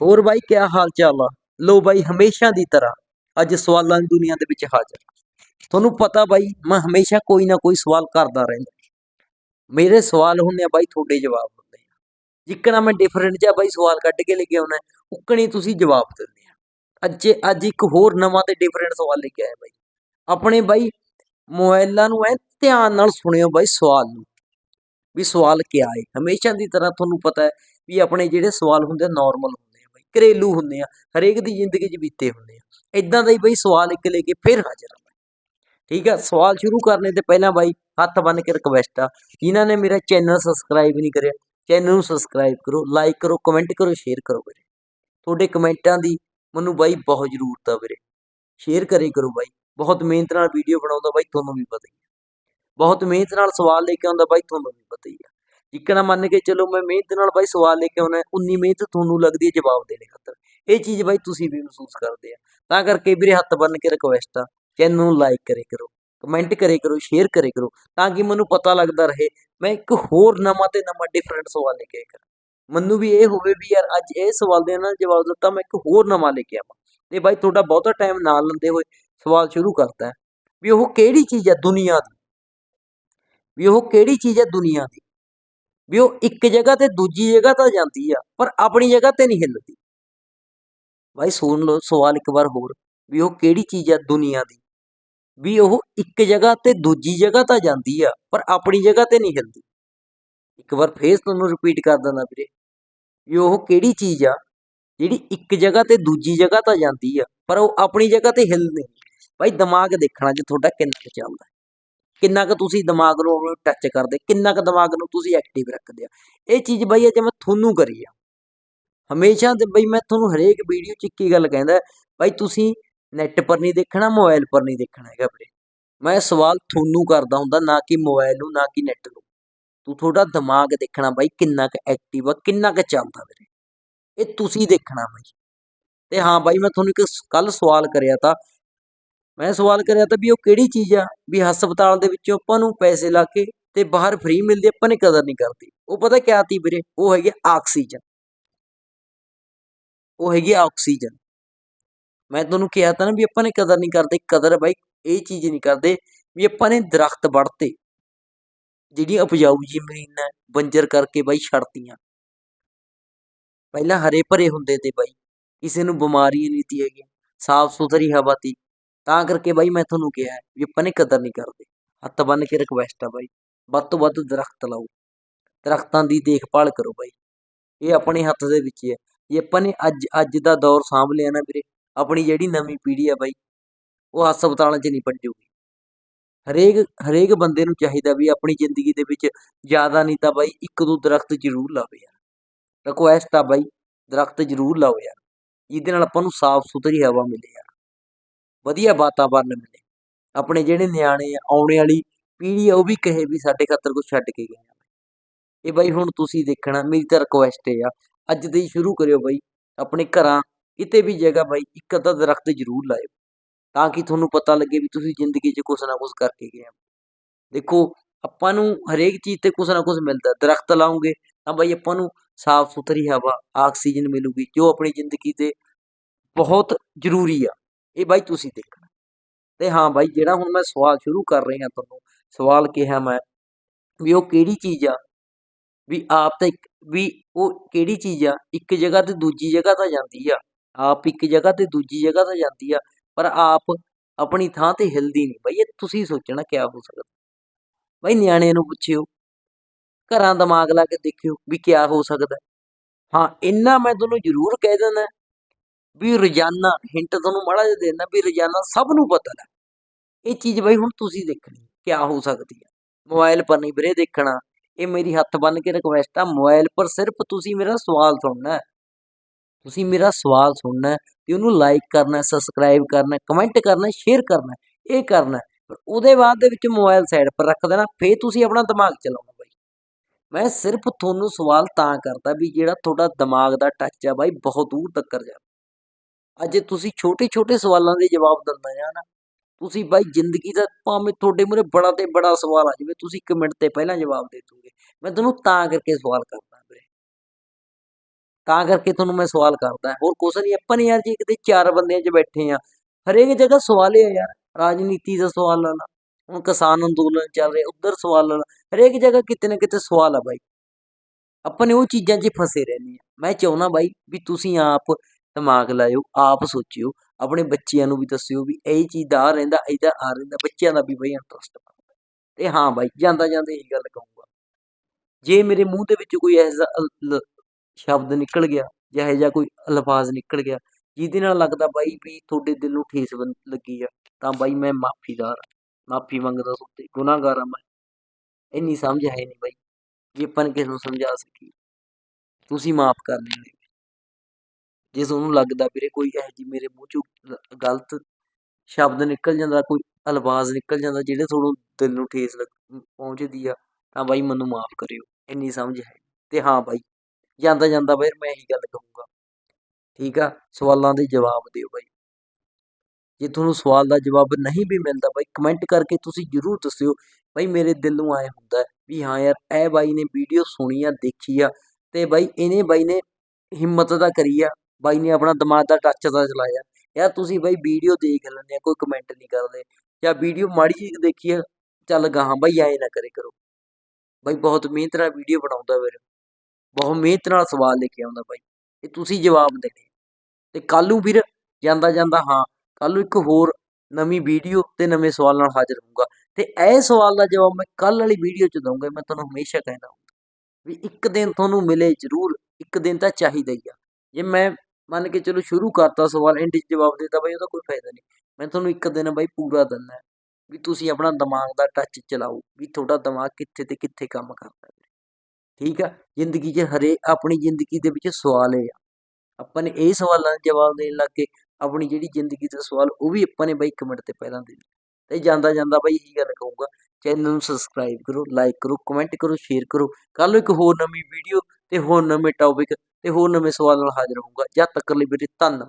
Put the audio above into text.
ਹੋਰ ਬਾਈ, ਕਿਆ ਹਾਲ ਚਾਲ ਆ? ਲੋ ਬਾਈ, ਹਮੇਸ਼ਾ ਦੀ ਤਰ੍ਹਾਂ ਅੱਜ ਸਵਾਲਾਂ ਦੀ ਦੁਨੀਆ ਦੇ ਵਿੱਚ ਹਾਜ਼ਰ ਤੁਹਾਨੂੰ ਪਤਾ ਬਾਈ, ਮੈਂ ਹਮੇਸ਼ਾ ਕੋਈ ਨਾ ਕੋਈ ਸਵਾਲ ਕਰਦਾ ਰਹਿੰਦਾ। ਮੇਰੇ ਸਵਾਲ ਹੁੰਦੇ ਆ ਬਾਈ, ਤੁਹਾਡੇ ਜਵਾਬ ਹੁੰਦੇ ਆ। ਜਿੱਕਣਾ ਮੈਂ ਡਿਫਰੈਂਟ ਜਿਹਾ ਬਾਈ ਸਵਾਲ ਕੱਢ ਕੇ ਲੈ ਕੇ ਆਉਣਾ, ਉਕਣੀ ਤੁਸੀਂ ਜਵਾਬ ਦਿੰਦੇ ਆ। ਅੱਜ ਅੱਜ ਇੱਕ ਹੋਰ ਨਵਾਂ ਤੇ ਡਿਫਰੈਂਟ ਸਵਾਲ ਲੈ ਕੇ ਆਇਆ ਬਾਈ। ਆਪਣੇ ਬਾਈ ਮੋਬਾਈਲਾਂ ਨੂੰ ਐ ਧਿਆਨ ਨਾਲ ਸੁਣਿਓ ਬਾਈ ਸਵਾਲ ਨੂੰ। ਵੀ ਸਵਾਲ ਕਿਆ ਹੈ ਹਮੇਸ਼ਾ ਦੀ ਤਰ੍ਹਾਂ ਤੁਹਾਨੂੰ ਪਤਾ ਹੈ ਵੀ ਆਪਣੇ ਜਿਹੜੇ ਸਵਾਲ ਹੁੰਦੇ ਆ ਨਾਰਮਲ ਘਰੇਲੂ ਹੁੰਦੇ ਆ, ਹਰੇਕ ਦੀ ਜ਼ਿੰਦਗੀ 'ਚ ਬੀਤੇ ਹੁੰਦੇ ਆ। ਇਦਾਂ ਦਾ ਹੀ ਬਾਈ ਸਵਾਲ ਇੱਕ ਲੈ ਕੇ ਫਿਰ ਹਾਜ਼ਰ ਆ ਠੀਕ ਆ, ਸਵਾਲ ਸ਼ੁਰੂ ਕਰਨੇ ਤੇ ਪਹਿਲਾਂ ਬਾਈ ਹੱਥ ਬੰਨ ਕੇ ਰਿਕਵੈਸਟ ਆ, ਜਿਨ੍ਹਾਂ ਨੇ ਮੇਰਾ ਚੈਨਲ ਸਬਸਕ੍ਰਾਈਬ ਨਹੀਂ ਕਰਿਆ ਚੈਨਲ ਨੂੰ ਸਬਸਕ੍ਰਾਈਬ ਕਰੋ ਲਾਈਕ ਕਰੋ ਕਮੈਂਟ ਕਰੋ ਸ਼ੇਅਰ ਕਰੋ ਵੀਰੇ। ਤੁਹਾਡੇ ਕਮੈਂਟਾਂ ਦੀ ਮੈਨੂੰ ਬਾਈ ਬਹੁਤ ਜ਼ਰੂਰਤ ਆ ਵੀਰੇ। ਸ਼ੇਅਰ ਕਰੇ ਕਰੋ ਬਾਈ। ਬਹੁਤ ਮਿਹਨਤ ਨਾਲ ਵੀਡੀਓ ਬਣਾਉਂਦਾ ਬਾਈ, ਤੁਹਾਨੂੰ ਵੀ ਪਤਾ ਹੀ ਹੈ ਬਹੁਤ ਮਿਹਨਤ ਨਾਲ ਸਵਾਲ ਲੈ ਕੇ ਆਉਂਦਾ ਬਾਈ, ਤੁਹਾਨੂੰ ਵੀ ਪਤਾ ਹੀ ਆ। ਇੱਕ ਨਾ ਮੰਨ ਕੇ ਚਲੋ ਮੈਂ ਮਿਹਨਤ ਨਾਲ ਬਾਈ ਸਵਾਲ ਲੈ ਕੇ ਆਉਣਾ, ਉਨੀ ਮਿਹਨਤ ਤੁਹਾਨੂੰ ਲੱਗਦੀ ਹੈ ਜਵਾਬ ਦੇਣੇ ਖਾਤਰ। ਇਹ ਚੀਜ਼ ਬਾਈ ਤੁਸੀਂ ਵੀ ਮਹਿਸੂਸ ਕਰਦੇ ਆ। ਤਾਂ ਕਰਕੇ ਵੀਰੇ ਹੱਥ ਬੰਨ ਕੇ ਰਿਕਵੈਸਟ ਆ ਚੈਨਲ ਨੂੰ ਲਾਈਕ ਕਰੇ ਕਰੋ ਕਮੈਂਟ ਕਰੇ ਕਰੋ ਸ਼ੇਅਰ ਕਰੇ ਕਰੋ, ਤਾਂ ਕਿ ਮੈਨੂੰ ਪਤਾ ਲੱਗਦਾ ਰਹੇ। ਮੈਂ ਇੱਕ ਹੋਰ ਨਵਾਂ ਤੇ ਨਵਾਂ ਡਿਫਰੈਂਟ ਸਵਾਲ ਲੈ ਕੇ ਆਇਆ ਕਰਾਂ। ਮੈਨੂੰ ਵੀ ਇਹ ਹੋਵੇ ਵੀ ਯਾਰ ਅੱਜ ਇਹ ਸਵਾਲ ਦੇ ਨਾਲ ਜਵਾਬ ਦਿੱਤਾ ਮੈਂ ਇੱਕ ਹੋਰ ਨਵਾਂ ਲੈ ਕੇ ਆਵਾਂ। ਤੇ ਬਾਈ ਤੁਹਾਡਾ ਬਹੁਤਾ ਟਾਈਮ ਨਾ ਲੈਂਦੇ ਹੋਏ ਸਵਾਲ ਸ਼ੁਰੂ ਕਰਤਾ ਵੀ ਉਹ ਕਿਹੜੀ ਚੀਜ਼ ਹੈ ਦੁਨੀਆ ਦੀ? ਵੀ ਉਹ ਕਿਹੜੀ ਚੀਜ਼ ਹੈ ਦੁਨੀਆ ਦੀ? ਵੀ ਉਹ ਇੱਕ ਜਗ੍ਹਾ ਤੇ ਦੂਜੀ ਜਗ੍ਹਾ ਤਾਂ ਜਾਂਦੀ ਆ, ਪਰ ਆਪਣੀ ਜਗ੍ਹਾ ਤੇ ਨਹੀਂ ਹਿੱਲਦੀ। ਬਾਈ ਸੁਣ ਲਓ ਸਵਾਲ ਇੱਕ ਵਾਰ ਹੋਰ, ਵੀ ਉਹ ਕਿਹੜੀ ਚੀਜ਼ ਆ ਦੁਨੀਆ ਦੀ? ਵੀ ਉਹ ਇੱਕ ਜਗ੍ਹਾ ਤੇ ਦੂਜੀ ਜਗ੍ਹਾ ਤਾਂ ਜਾਂਦੀ ਆ, ਪਰ ਆਪਣੀ ਜਗ੍ਹਾ ਤੇ ਨਹੀਂ ਹਿੱਲਦੀ। ਇੱਕ ਵਾਰ ਫੇਰ ਤੁਹਾਨੂੰ ਰਿਪੀਟ ਕਰ ਦਿੰਦਾ ਵੀਰੇ, ਵੀ ਉਹ ਕਿਹੜੀ ਚੀਜ਼ ਆ, ਜਿਹੜੀ ਇੱਕ ਜਗ੍ਹਾ ਤੇ ਦੂਜੀ ਜਗ੍ਹਾ ਤਾਂ ਜਾਂਦੀ ਆ, ਪਰ ਉਹ ਆਪਣੀ ਜਗ੍ਹਾ ਤੇ ਹਿੱਲਦੀ ਨਹੀਂ। ਭਾਈ ਦਿਮਾਗ ਦੇਖਣਾ ਜੇ ਤੁਹਾਡਾ ਕਿੰਨਾ ਚੱਲਦਾ। ਕਿੰਨਾ ਕੁ ਤੁਸੀਂ ਦਿਮਾਗ ਨੂੰ ਟੱਚ ਕਰਦੇ, ਕਿੰਨਾ ਕੁ ਦਿਮਾਗ ਨੂੰ ਤੁਸੀਂ ਐਕਟਿਵ ਰੱਖਦੇ ਆ। ਇਹ ਚੀਜ਼ ਬਾਈ ਅੱਜ ਮੈਂ ਤੁਹਾਨੂੰ ਕਰੀ ਆ। ਹਮੇਸ਼ਾ ਤੇ ਬਈ ਮੈਂ ਤੁਹਾਨੂੰ ਹਰੇਕ ਵੀਡੀਓ 'ਚ ਇੱਕ ਹੀ ਗੱਲ ਕਹਿੰਦਾ, ਬਾਈ ਤੁਸੀਂ ਨੈੱਟ ਪਰ ਨਹੀਂ ਦੇਖਣਾ ਮੋਬਾਈਲ ਪਰ ਨਹੀਂ ਦੇਖਣਾ ਹੈਗਾ ਵੀਰੇ। ਮੈਂ ਸਵਾਲ ਤੁਹਾਨੂੰ ਕਰਦਾ ਹੁੰਦਾ, ਨਾ ਕਿ ਮੋਬਾਈਲ ਨੂੰ, ਨਾ ਕਿ ਨੈੱਟ ਨੂੰ। ਤੂੰ ਤੁਹਾਡਾ ਦਿਮਾਗ ਦੇਖਣਾ ਬਾਈ ਕਿੰਨਾ ਕੁ ਐਕਟਿਵ ਆ, ਕਿੰਨਾ ਕੁ ਚੱਲਦਾ ਵੀਰੇ। ਇਹ ਤੁਸੀਂ ਦੇਖਣਾ ਬਾਈ। ਤੇ ਹਾਂ ਬਾਈ ਮੈਂ ਤੁਹਾਨੂੰ ਇੱਕ ਕੱਲ ਸਵਾਲ ਕਰਿਆ ਤਾਂ ਮੈਂ ਸਵਾਲ ਕਰਿਆ ਤਾਂ ਵੀ ਉਹ ਕਿਹੜੀ ਚੀਜ਼ ਆ? ਵੀ ਹਸਪਤਾਲ ਦੇ ਵਿੱਚੋਂ ਆਪਾਂ ਨੂੰ ਪੈਸੇ ਲਾ ਕੇ ਤੇ ਬਾਹਰ ਫ੍ਰੀ ਮਿਲਦੀ, ਆਪਾਂ ਨੇ ਕਦਰ ਨਹੀਂ ਕਰਦੀ ਉਹ ਪਤਾ ਕਿਆ ਤੀ ਵੀਰੇ? ਉਹ ਹੈਗੀ ਆਕਸੀਜਨ। ਉਹ ਹੈਗੀ ਆਕਸੀਜਨ। ਮੈਂ ਤੁਹਾਨੂੰ ਕਿਹਾ ਤਾਂ ਨਾ ਵੀ ਆਪਾਂ ਨੇ ਕਦਰ ਨਹੀਂ ਕਰਦੇ। ਕਦਰ ਬਾਈ ਇਹ ਚੀਜ਼ ਨਹੀਂ ਕਰਦੇ ਵੀ ਆਪਾਂ ਨੇ ਦਰਖਤ ਵੜਤੇ ਜਿਹੜੀਆਂ ਉਪਜਾਊ ਜ਼ਮੀਨ ਹੈ ਬੰਜਰ ਕਰਕੇ ਬਾਈ ਛੱਡਤੀਆਂ। ਪਹਿਲਾਂ ਹਰੇ ਭਰੇ ਹੁੰਦੇ ਤੇ ਬਾਈ। ਕਿਸੇ ਨੂੰ ਬਿਮਾਰੀਆਂ ਨਹੀਂ ਤੀ ਹੈਗੀਆਂ। ਸਾਫ਼ ਸੁਥਰੀ ਹਵਾ ਤੀ। ਤਾਂ ਕਰਕੇ ਬਾਈ ਮੈਂ ਤੁਹਾਨੂੰ ਕਿਹਾ ਵੀ ਆਪਾਂ ਨੇ ਕਦਰ ਨਹੀਂ ਕਰਦੇ। ਹੱਥ ਬੰਨ ਕੇ ਰਿਕਵੈਸਟ ਆ ਬਾਈ। ਵੱਧ ਤੋਂ ਵੱਧ ਦਰਖਤ ਲਾਓ। ਦਰਖਤਾਂ ਦੀ ਦੇਖਭਾਲ ਕਰੋ ਬਾਈ। ਇਹ ਆਪਣੇ ਹੱਥ ਦੇ ਵਿੱਚ ਹੀ ਹੈ। ਜੇ ਆਪਾਂ ਨੇ ਅੱਜ ਅੱਜ ਦਾ ਦੌਰ ਸਾਂਭ ਲਿਆ ਨਾ ਵੀਰੇ, ਆਪਣੀ ਜਿਹੜੀ ਨਵੀਂ ਪੀੜ੍ਹੀ ਆ ਬਾਈ, ਉਹ ਹਸਪਤਾਲਾਂ 'ਚ ਨਹੀਂ ਪੱਜੂਗੀ ਹਰੇਕ ਹਰੇਕ ਬੰਦੇ ਨੂੰ ਚਾਹੀਦਾ ਵੀ ਆਪਣੀ ਜ਼ਿੰਦਗੀ ਦੇ ਵਿੱਚ ਜ਼ਿਆਦਾ ਨਹੀਂ ਤਾਂ ਬਾਈ ਇੱਕ ਦੋ ਦਰਖਤ ਜ਼ਰੂਰ ਲਾਵੇ ਯਾਰ। ਰਿਕੁਐਸਟ ਆ ਬਾਈ, ਦਰਖਤ ਜ਼ਰੂਰ ਲਾਓ ਯਾਰ। ਜਿਹਦੇ ਨਾਲ ਆਪਾਂ ਨੂੰ ਸਾਫ਼ ਸੁਥਰੀ ਹਵਾ ਮਿਲੇ ਯਾਰ। ਵਧੀਆ ਵਾਤਾਵਰਨ ਮਿਲੇ। ਆਪਣੇ ਜਿਹੜੇ ਨਿਆਣੇ ਆ, ਆਉਣੇ ਵਾਲੀ ਪੀੜ੍ਹੀ ਆ, ਉਹ ਵੀ ਕਹੇ ਵੀ ਸਾਡੇ ਖਾਤਰ ਕੁਝ ਛੱਡ ਕੇ ਗਏ ਆ ਇਹ ਬਾਈ ਹੁਣ ਤੁਸੀਂ ਦੇਖਣਾ, ਮੇਰੀ ਤਾਂ ਰਿਕੁਐਸਟ ਹੈ ਆ, ਅੱਜ ਤੋਂ ਹੀ ਸ਼ੁਰੂ ਕਰਿਓ ਬਾਈ। ਆਪਣੇ ਘਰਾਂ, ਕਿਤੇ ਵੀ ਜਗ੍ਹਾ ਬਾਈ, ਇੱਕ ਅੱਧਾ ਦਰਖਤ ਜ਼ਰੂਰ ਲਾਇਓ। ਤਾਂ ਕਿ ਤੁਹਾਨੂੰ ਪਤਾ ਲੱਗੇ ਵੀ ਤੁਸੀਂ ਜ਼ਿੰਦਗੀ 'ਚ ਕੁਛ ਨਾ ਕੁਛ ਕਰਕੇ ਗਏ ਆ। ਦੇਖੋ, ਆਪਾਂ ਨੂੰ ਹਰੇਕ ਚੀਜ਼ ਤੇ ਕੁਛ ਨਾ ਕੁਛ ਮਿਲਦਾ। ਦਰਖਤ ਲਾਉਂਗੇ ਤਾਂ ਬਾਈ ਆਪਾਂ ਨੂੰ ਸਾਫ਼ ਸੁਥਰੀ ਹਵਾ, ਆਕਸੀਜਨ ਮਿਲੂਗੀ, ਜੋ ਆਪਣੀ ਜ਼ਿੰਦਗੀ ਤੇ ਬਹੁਤ ਜ਼ਰੂਰੀ ਆ। ਇਹ ਬਾਈ ਤੁਸੀਂ ਦੇਖਣਾ। ਤੇ ਹਾਂ ਬਾਈ, ਜਿਹੜਾ ਹੁਣ ਮੈਂ ਸਵਾਲ ਸ਼ੁਰੂ ਕਰ ਰਿਹਾ ਤੁਹਾਨੂੰ, ਸਵਾਲ ਕਿਹਾ ਮੈਂ ਵੀ ਉਹ ਕਿਹੜੀ ਚੀਜ਼ ਆ? ਵੀ ਆਪ ਤਾਂ ਇੱਕ, ਵੀ ਉਹ ਕਿਹੜੀ ਚੀਜ਼ ਆ? ਇੱਕ ਜਗ੍ਹਾ ਤੇ ਦੂਜੀ ਜਗ੍ਹਾ ਤਾਂ ਜਾਂਦੀ ਆ। ਆਪ ਇੱਕ ਜਗ੍ਹਾ ਤੇ ਦੂਜੀ ਜਗ੍ਹਾ ਤਾਂ ਜਾਂਦੀ ਆ, ਪਰ ਆਪ ਆਪਣੀ ਥਾਂ ਤੇ ਹਿਲਦੀ ਨਹੀਂ। ਬਈ, ਇਹ ਤੁਸੀਂ ਸੋਚਣਾ ਕਿਆ ਹੋ ਸਕਦਾ? ਬਈ, ਨਿਆਣਿਆਂ ਨੂੰ ਪੁੱਛਿਓ। ਘਰਾਂ ਦਿਮਾਗ ਲਾ ਕੇ ਦੇਖਿਓ ਵੀ ਕਿਆ ਹੋ ਸਕਦਾ। ਹਾਂ, ਇੰਨਾ ਮੈਂ ਤੁਹਾਨੂੰ ਜ਼ਰੂਰ ਕਹਿ ਦਿੰਦਾ। ਵੀ ਰੋਜ਼ਾਨਾ ਹਿੰਟ ਤੁਹਾਨੂੰ ਮਾੜਾ ਜਿਹਾ ਦੇਣਾ ਵੀ ਰੋਜ਼ਾਨਾ ਸਭ ਨੂੰ ਪਤਾ ਹੈ ਇਹ ਚੀਜ਼ ਬਈ ਹੁਣ ਤੁਸੀਂ ਦੇਖਣੀ ਕਿਆ ਹੋ ਸਕਦੀ ਹੈ। ਮੋਬਾਈਲ ਪਰ ਨਹੀਂ ਵੀਰੇ ਦੇਖਣਾ। ਇਹ ਮੇਰੀ ਹੱਥ ਬੰਨ ਕੇ ਰਿਕਵੈਸਟ ਆ ਮੋਬਾਈਲ ਪਰ ਸਿਰਫ ਤੁਸੀਂ ਮੇਰਾ ਸਵਾਲ ਸੁਣਨਾ ਤੁਸੀਂ ਮੇਰਾ ਸਵਾਲ ਸੁਣਨਾ ਹੈ ਤੇ ਉਹਨੂੰ ਲਾਈਕ ਕਰਨਾ ਸਬਸਕ੍ਰਾਈਬ ਕਰਨਾ ਕਮੈਂਟ ਕਰਨਾ ਸ਼ੇਅਰ ਕਰਨਾ ਇਹ ਕਰਨਾ ਪਰ ਉਹਦੇ ਬਾਅਦ ਦੇ ਵਿੱਚ ਮੋਬਾਈਲ ਸਾਈਡ ਪਰ ਰੱਖ ਦੇਣਾ, ਫੇਰ ਤੁਸੀਂ ਆਪਣਾ ਦਿਮਾਗ ਚਲਾਉਣਾ ਬਾਈ। ਮੈਂ ਸਿਰਫ ਤੁਹਾਨੂੰ ਸਵਾਲ ਤਾਂ ਕਰਦਾ ਵੀ ਜਿਹੜਾ ਤੁਹਾਡਾ ਦਿਮਾਗ ਦਾ ਟੱਚ ਆ ਬਾਈ, ਬਹੁਤ ਦੂਰ ਤੱਕ ਜਾ ਅੱਜ ਤੁਸੀਂ ਛੋਟੇ ਛੋਟੇ ਸਵਾਲਾਂ ਦੇ ਜਵਾਬ ਦਿੰਦਾ ਆ ਨਾ ਤੁਸੀਂ ਬਾਈ ਜ਼ਿੰਦਗੀ ਦਾ ਭਾਵੇਂ ਤੁਹਾਡੇ ਮੂਰੇ ਬੜਾ ਤੇ ਬੜਾ ਸਵਾਲ ਆ ਜਾਵੇ ਤੁਸੀਂ ਇੱਕ ਮਿੰਟ ਤੇ ਪਹਿਲਾਂ ਜਵਾਬ ਦੇ ਦੋਗੇ ਮੈਂ ਤੁਹਾਨੂੰ ਤਾਂ ਕਰਕੇ ਸਵਾਲ ਕਰਦਾ ਵੀਰੇ ਤਾਂ ਕਰਕੇ ਤੁਹਾਨੂੰ ਮੈਂ ਸਵਾਲ ਕਰਦਾ ਹੋਰ ਕੁਛ ਨਹੀਂ ਆਪਾਂ ਨੇ ਯਾਰ ਜੇ ਕਿਤੇ ਚਾਰ ਬੰਦਿਆਂ 'ਚ ਬੈਠੇ ਆ ਹਰੇਕ ਜਗ੍ਹਾ ਸਵਾਲ ਹੀ ਆ ਯਾਰ ਰਾਜਨੀਤੀ ਦਾ ਸਵਾਲ ਲਾ ਲਾ ਹੁਣ ਕਿਸਾਨ ਅੰਦੋਲਨ ਚੱਲ ਰਿਹਾ ਉਧਰ ਸਵਾਲ ਲਾ ਲਾ ਹਰੇਕ ਜਗ੍ਹਾ ਕਿਤੇ ਨਾ ਕਿਤੇ ਸਵਾਲ ਆ ਬਾਈ ਆਪਾਂ ਨੇ ਉਹ ਚੀਜ਼ਾਂ 'ਚ ਫਸੇ ਰਹਿੰਦੇ ਆ ਮੈਂ ਚਾਹੁੰਦਾ ਬਾਈ ਵੀ ਤੁਸੀਂ ਆਪ ਦਿਮਾਗ ਲਾਇਓ, ਆਪ ਸੋਚਿਓ, ਆਪਣੇ ਬੱਚਿਆਂ ਨੂੰ ਵੀ ਦੱਸਿਓ ਵੀ ਇਹ ਚੀਜ਼ ਦਾ ਆ ਰਹਿੰਦਾ ਇਹਦਾ ਆ ਰਹਿੰਦਾ, ਬੱਚਿਆਂ ਦਾ ਵੀ ਬਈ ਇੰਟਰਸਟ ਬਣਦਾ। ਤੇ ਹਾਂ ਬਾਈ, ਜਾਂਦਾ ਜਾਂਦਾ ਇਹ ਗੱਲ ਕਹੂੰਗਾ। ਜੇ ਮੇਰੇ ਮੂੰਹ ਦੇ ਵਿੱਚ ਕੋਈ ਐਸਾ ਅਲ- ਸ਼ਬਦ ਨਿਕਲ ਗਿਆ ਜਾਂ ਇਹੋ ਜਿਹਾ ਕੋਈ ਅਲਫਾਜ਼ ਨਿਕਲ ਗਿਆ, ਜਿਹਦੇ ਨਾਲ ਲੱਗਦਾ ਬਾਈ ਵੀ ਤੁਹਾਡੇ ਦਿਲ ਨੂੰ ਠੇਸ ਬਣ- ਲੱਗੀ ਆ, ਤਾਂ ਬਾਈ ਮੈਂ ਮਾਫੀਦਾਰ ਮਾਫੀ ਮੰਗਦਾ ਸੁੱਤੇ ਗੁਨਾਹਗਾਰ ਆ ਮੈਂ। ਇੰਨੀ ਸਮਝ ਹੈ ਨਹੀਂ ਬਾਈ, ਜੇ ਆਪਾਂ ਨੇ ਕਿਸੇ ਨੂੰ ਸਮਝਾ ਸਕੀਏ। ਤੁਸੀਂ ਮਾਫ ਕਰ ਲੈਣਾ। ਜੇ ਤੁਹਾਨੂੰ ਲੱਗਦਾ ਵੀਰੇ ਕੋਈ ਇਹੋ ਜਿਹੀ ਮੇਰੇ ਮੂੰਹ ਚੋਂ ਗਲਤ ਸ਼ਬਦ ਨਿਕਲ ਜਾਂਦਾ, ਕੋਈ ਅਲਵਾਜ਼ ਨਿਕਲ ਜਾਂਦਾ ਜਿਹੜੇ ਤੁਹਾਨੂੰ ਦਿਲ ਨੂੰ ਠੇਸ ਲੱਗ- ਪਹੁੰਚਦੀ ਆ, ਤਾਂ ਬਾਈ ਮੈਨੂੰ ਮਾਫ ਕਰਿਓ, ਇੰਨੀ ਸਮਝ ਹੈ। ਤੇ ਹਾਂ ਬਾਈ, ਜਾਂਦਾ ਜਾਂਦਾ ਬਾਈ, ਮੈਂ ਇਹੀ ਗੱਲ ਕਹੂੰਗਾ। ਠੀਕ ਆ? ਸਵਾਲਾਂ ਦੇ ਜਵਾਬ ਦਿਓ ਬਾਈ। ਜੇ ਤੁਹਾਨੂੰ ਸਵਾਲ ਦਾ ਜਵਾਬ ਨਹੀਂ ਵੀ ਮਿਲਦਾ ਬਾਈ ਕਮੈਂਟ ਕਰਕੇ ਤੁਸੀਂ ਜਰੂਰ ਦੱਸਿਓ, ਬਾਈ ਮੇਰੇ ਦਿਲ ਨੂੰ ਆਏ ਹੁੰਦਾ ਵੀ ਹਾਂ ਯਾਰ, ਇਹ ਬਾਈ ਨੇ ਵੀਡੀਓ ਸੁਣੀ ਆ, ਦੇਖੀ ਆ, ਤੇ ਬਾਈ ਇਹਨੇ ਬਾਈ ਨੇ ਹਿੰਮਤ ਦਾ ਕਰੀ ਆ ਬਾਈ ਨੇ ਆਪਣਾ ਦਿਮਾਗ ਦਾ ਟੱਚ ਦਾ ਚਲਾਇਆ। ਯਾਰ ਤੁਸੀਂ ਬਾਈ ਵੀਡੀਓ ਦੇਖ ਲੈਂਦੇ ਆ, ਕੋਈ ਕਮੈਂਟ ਨਹੀਂ ਕਰਦੇ। ਜਾਂ ਵੀਡੀਓ ਮਾੜੀ ਜਿਹੀ ਦੇਖੀਏ ਚੱਲ ਗਾਹਾਂ ਬਾਈ ਐਂ ਨਾ ਕਰੇ ਕਰੋ। ਬਾਈ ਬਹੁਤ ਮਿਹਨਤ ਨਾਲ ਵੀਡੀਓ ਬਣਾਉਂਦਾ ਵੀਰ ਬਹੁਤ ਮਿਹਨਤ ਨਾਲ ਸਵਾਲ ਲੈ ਕੇ ਆਉਂਦਾ ਬਾਈ। ਇਹ ਤੁਸੀਂ ਜਵਾਬ ਦੇਣੇ। ਤੇ ਕੱਲ ਨੂੰ ਵੀਰ ਜਾਂਦਾ ਜਾਂਦਾ ਹਾਂ ਕੱਲ ਨੂੰ ਇੱਕ ਹੋਰ ਨਵੀਂ ਵੀਡੀਓ ਤੇ ਨਵੇਂ ਸਵਾਲ ਨਾਲ ਹਾਜ਼ਰ ਹੋਊਗਾ। ਤੇ ਇਹ ਸਵਾਲ ਦਾ ਜਵਾਬ ਮੈਂ ਕੱਲ ਵਾਲੀ ਵੀਡੀਓ ਚ ਦਊਂਗਾ, ਮੈਂ ਤੁਹਾਨੂੰ ਹਮੇਸ਼ਾ ਕਹਿੰਦਾ ਵੀ ਇੱਕ ਦਿਨ ਤੁਹਾਨੂੰ ਮਿਲੇ ਜ਼ਰੂਰ, ਇੱਕ ਦਿਨ ਤਾਂ ਚਾਹੀਦਾ ਹੀ ਆ। ਜੇ ਮੈਂ ਮੰਨ ਕੇ ਚਲੋ ਸ਼ੁਰੂ ਕਰਤਾ ਸਵਾਲ ਐਂਡ 'ਚ ਜਵਾਬ ਦੇਤਾ ਬਾਈ ਉਹਦਾ ਕੋਈ ਫਾਇਦਾ ਨਹੀਂ। ਮੈਂ ਤੁਹਾਨੂੰ ਇੱਕ ਦਿਨ ਬਾਈ ਪੂਰਾ ਦਿੰਦਾ ਵੀ ਤੁਸੀਂ ਆਪਣਾ ਦਿਮਾਗ ਦਾ ਟੱਚ ਚਲਾਓ, ਵੀ ਤੁਹਾਡਾ ਦਿਮਾਗ ਕਿੱਥੇ ਤੇ ਕਿੱਥੇ ਕੰਮ ਕਰਦਾ ਹੈ। ਠੀਕ ਆ? ਜ਼ਿੰਦਗੀ 'ਚ ਹਰੇ, ਆਪਣੀ ਜ਼ਿੰਦਗੀ ਦੇ ਵਿੱਚ ਸਵਾਲ ਇਹ ਆ। ਆਪਾਂ ਨੇ ਇਹ ਸਵਾਲਾਂ ਦੇ ਜਵਾਬ ਦੇਣ ਲੱਗ ਕੇ ਆਪਣੀ ਜਿਹੜੀ ਜ਼ਿੰਦਗੀ ਦੇ ਸਵਾਲ ਉਹ ਵੀ ਆਪਾਂ ਨੇ ਬਾਈ ਇੱਕ ਮਿੰਟ ਤੇ ਪਹਿਲਾਂ ਦੇ ਦਿੱਤੇ। ਤੇ ਜਾਂਦਾ ਜਾਂਦਾ ਬਾਈ ਇਹੀ ਗੱਲ ਕਹੂੰਗਾ, ਚੈਨਲ ਨੂੰ ਸਬਸਕ੍ਰਾਈਬ ਕਰੋ ਲਾਈਕ ਕਰੋ ਕਮੈਂਟ ਕਰੋ ਸ਼ੇਅਰ ਕਰੋ। ਕੱਲ ਨੂੰ ਇੱਕ ਹੋਰ ਨਵੀਂ ਵੀਡੀਓ ਤੇ ਹੋਰ ਨਵੇਂ ਟੌਪਿਕ ਤੇ ਹੋਰ ਨਵੇਂ ਸਵਾਲ ਨਾਲ ਹਾਜ਼ਰ ਹੋਊਗਾ ਜਦ ਤੱਕ ਲਈ ਵੀਰੇ ਧੰਨਵਾਦ।